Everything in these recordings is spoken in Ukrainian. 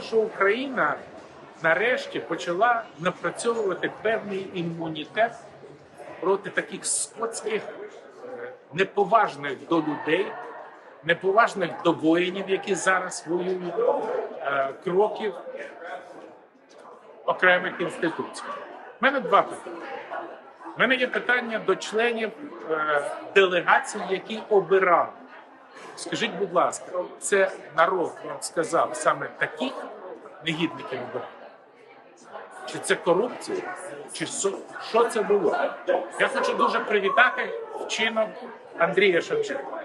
що Україна нарешті почала напрацьовувати певний імунітет проти таких скотських, е, неповажних до людей, неповажних до воїнів, які зараз воюють, е, кроків окремих інституцій. У мене два питання. У мене є питання до членів е, делегацій, які обирали. Скажіть, будь ласка, це народ вам сказав саме таких негідників обирати? Чи це корупція? Чи що, це було? Я хочу дуже привітати вчинок Андрія Шевченка.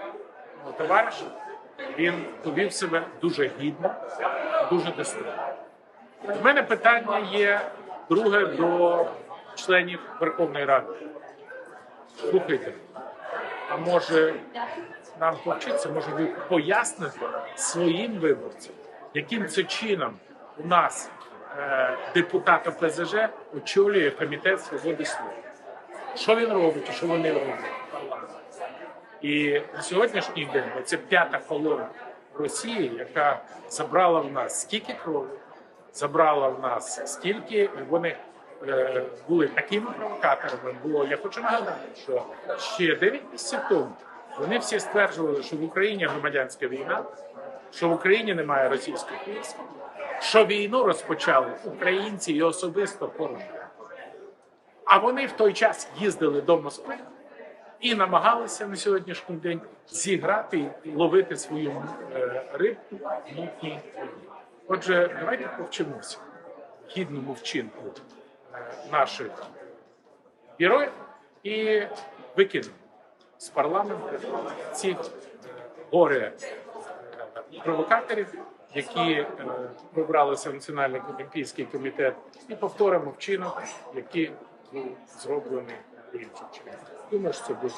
Товариша, він повів себе дуже гідно, дуже достойно. У мене питання є друге до членів Верховної Ради. Слухайте, а може нам повчитися, може ви поясните своїм виборцям, яким це чином у нас е, депутат ОПЗЖ очолює комітет свободи слова. Що він робить і що вони роблять? І на сьогоднішній день це п'ята колона Росії, яка забрала в нас скільки крові, забрала в нас стільки вони були такими провокаторами. Було я хочу нагадати, що ще 9 місяців тому вони всі стверджували, що в Україні громадянська війна, що в Україні немає російських військ, що війну розпочали українці і особисто Порошенко. А вони в той час їздили до Москви і намагалися на сьогоднішній день зіграти і ловити свою е, рибку воді. Отже, давайте повчимося гідному вчинку е, наших героїв і викинув з парламенту цих горе е, провокаторів, які е, пробралися в Національний олімпійський комітет, і повторимо вчинок, який був зроблений іншим. Думаю, що це буде.